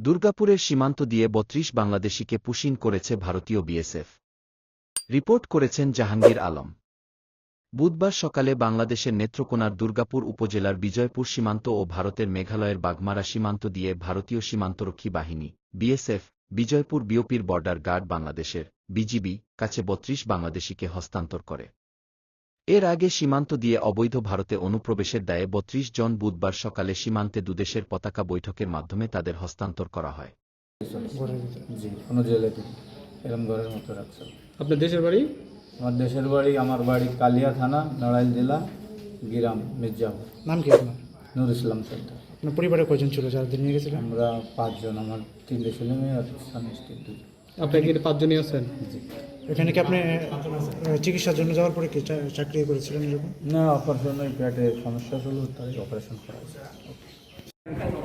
দুর্গাপুরের সীমান্ত দিয়ে বত্রিশ বাংলাদেশিকে পুশিন করেছে ভারতীয় বিএসএফ। রিপোর্ট করেছেন জাহাঙ্গীর আলম। বুধবার সকালে বাংলাদেশের নেত্রকোনার দুর্গাপুর উপজেলার বিজয়পুর সীমান্ত ও ভারতের মেঘালয়ের বাগমারা সীমান্ত দিয়ে ভারতীয় সীমান্তরক্ষী বাহিনী, বিএসএফ, বিজয়পুর বিওপির বর্ডার গার্ড বাংলাদেশের বিজিবি কাছে বত্রিশ বাংলাদেশিকে হস্তান্তর করে। এর আগে সীমান্ত দিয়ে অবৈধ ভারতে অনুপ্রবেশের দায়ে বত্রিশ জন বুধবার সকালে সীমান্তে দুদেশের পতাকা বৈঠকের মাধ্যমে তাদের হস্তান্তর করা হয়। আপনার দেশের বাড়ি? আমার দেশের বাড়ি আমার বাড়ি কালিয়া থানা নড়াইল জেলা গিরাম মির্জাপুর। নাম কি আপনার? নুর ইসলাম সেন্টার আপনার পরিবারে কয়জন ছিল? যারা নিয়ে গেছিলেন? আমরা পাঁচজন আমার তিনটে ছেলে মেয়ে আর স্বামী স্ত্রী দুজন। আপনি কি পাঁচজনই আছেন? জি। এখানে কি আপনি চিকিৎসার জন্য যাওয়ার পরে কি চাকরি করেছিলেন এরকম? না অপারেশন ওই পেটে সমস্যা ছিল তাই অপারেশন করা হয়েছে।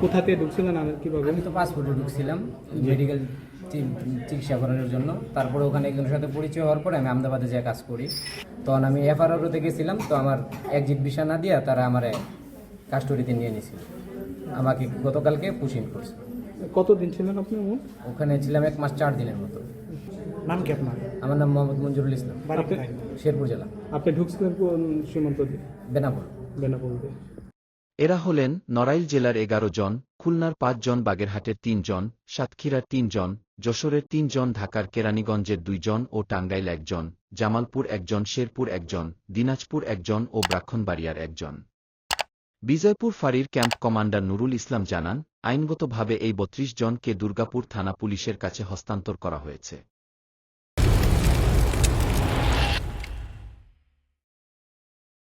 কোথা থেকে ঢুকছিলেন আর কীভাবে? আমি তো পাসপোর্টে ঢুকছিলাম মেডিকেল চিকিৎসা করানোর জন্য। তারপরে ওখানে একজনের সাথে পরিচয় হওয়ার পরে আমি আহমেদাবাদে যেয়ে কাজ করি। তখন আমি এফআরওতে গেছিলাম তো আমার একজিট ভিসা না দিয়া তারা আমার কাস্টডিতে নিয়ে নিয়েছিল। আমাকে গতকালকে পুশিং করছে। কতদিন ছিলেন আপনি? ওখানে? ছিলাম এক মাস চার দিনের মতো। নাম কি আপনার? আমার নাম মোহাম্মদ মঞ্জুরুল ইসলাম। শেরপুর জেলা। আপনি ঢুকছিলেন কোন সীমান্ত দিয়ে? বেনাপুর বেনাপোল দিয়ে। এরা হলেন নড়াইল জেলার এগারো জন খুলনার পাঁচ জন বাগেরহাটের তিন জন সাতক্ষীরার তিন জন যশোরের তিন জন ঢাকার কেরানীগঞ্জের দুই জন ও টাঙ্গাইল একজন জামালপুর একজন শেরপুর একজন দিনাজপুর একজন ও ব্রাক্ষণবাড়িয়ার একজন। বিজয়পুর ফাঁড়ির ক্যাম্প কমান্ডার নুরুল ইসলাম জানান, আইনগতভাবে এই বত্রিশ জনকে দুর্গাপুর থানা পুলিশের কাছে হস্তান্তর করা হয়েছে।